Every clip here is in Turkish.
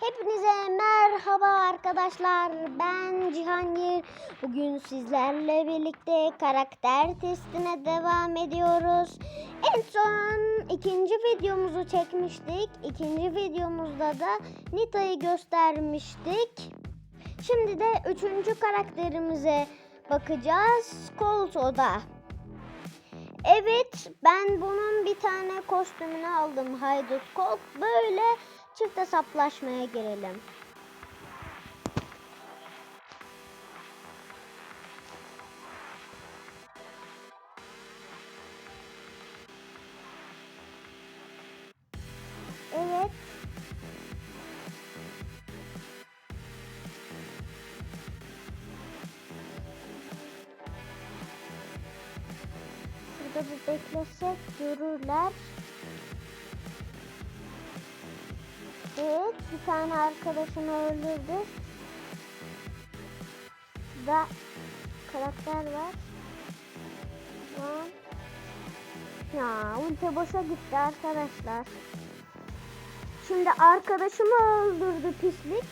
Hepinize merhaba arkadaşlar. Ben Cihangir. Bugün sizlerle birlikte karakter testine devam ediyoruz. En son ikinci videomuzu çekmiştik. İkinci videomuzda da Nita'yı göstermiştik. Şimdi de üçüncü karakterimize bakacağız. Colt. Evet ben bunun bir tane kostümünü aldım Haydut Colt. Böyle çift hesaplaşmaya girelim. Evet. Burada bir beklesek görürler. Evet, bir tane arkadaşını öldürdü. Da karakter var. Lan. Ya, ulti boşa gitti arkadaşlar. Şimdi arkadaşımı öldürdü pislik.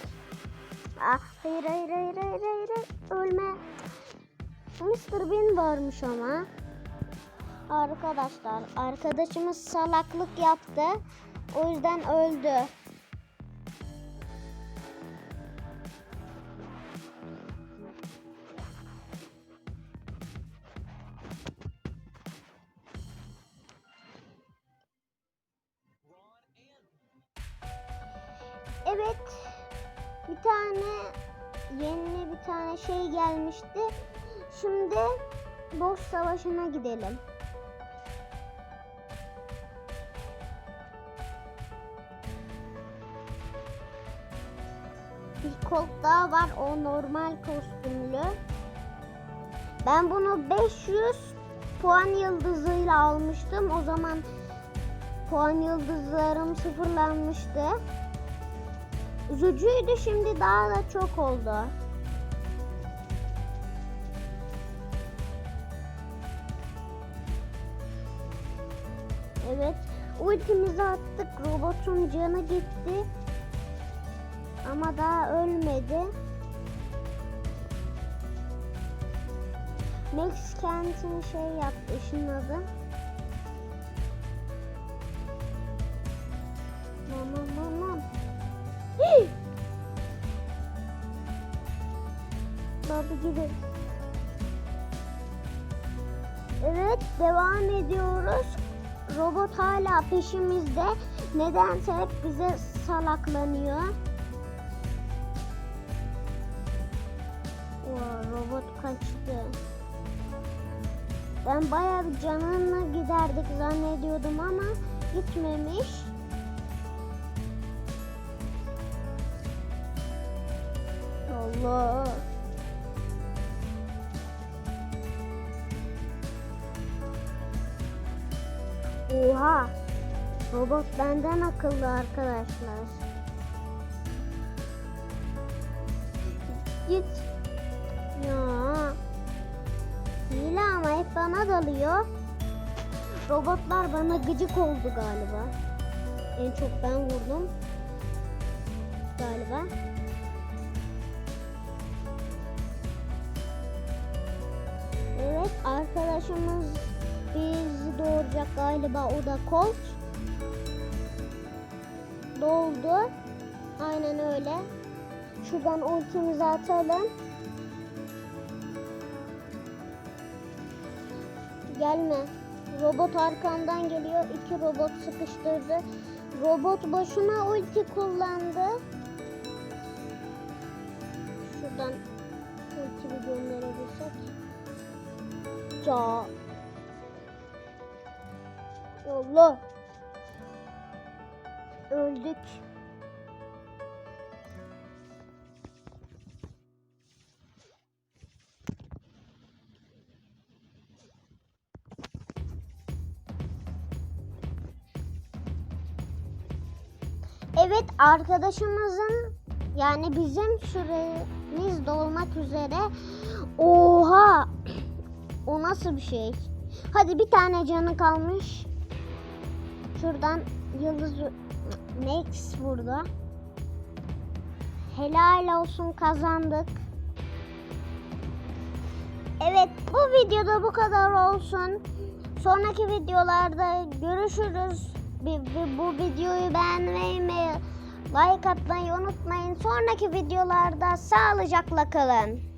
Ah, hayır hayır hayır hayır hayır. hayır. Ölme. Mr. Bean varmış ama. Arkadaşlar arkadaşımız salaklık yaptı. O yüzden öldü. Bir tane yeni bir tane şey gelmişti. Şimdi boss savaşına gidelim. Bir Colt daha var. O normal kostümlü. Ben bunu 500 puan yıldızıyla almıştım. O zaman puan yıldızlarım sıfırlanmıştı. Üzücüydü şimdi daha da çok oldu. Evet. Ultimizi attık. Robotun canı gitti. Ama daha ölmedi. Max kendisini şey yaptı, ışınladı. Mamam Baba gibi. Evet, devam ediyoruz. Robot hala peşimizde. Nedense hep bize salaklanıyor. Oo, robot kaçtı. Ben bayağı bir canını giderdik zannediyordum ama gitmemiş. Allah. Oha. Robot benden akıllı arkadaşlar. Git. Ya. Hile ama hep bana dalıyor. Robotlar bana gıcık oldu galiba. En çok ben vurdum. Galiba. Evet arkadaşımız doğuracak galiba o da Colt. Doldu. Aynen öyle. Şuradan ultimizi atalım. Gelme. Robot arkamdan geliyor. İki robot sıkıştırdı. Robot boşuna ulti kullandı. Şuradan ulti bir gönderebilsek. Ya. Allah. Öldük. Evet arkadaşımızın yani bizim süremiz dolmak üzere. Oha! O nasıl bir şey? Hadi bir tane canı kalmış. Şuradan yıldız Max burada. Helal olsun kazandık. Evet bu videoda bu kadar olsun. Sonraki videolarda görüşürüz. Bu videoyu beğenmeyi like atmayı unutmayın. Sonraki videolarda sağlıcakla kalın.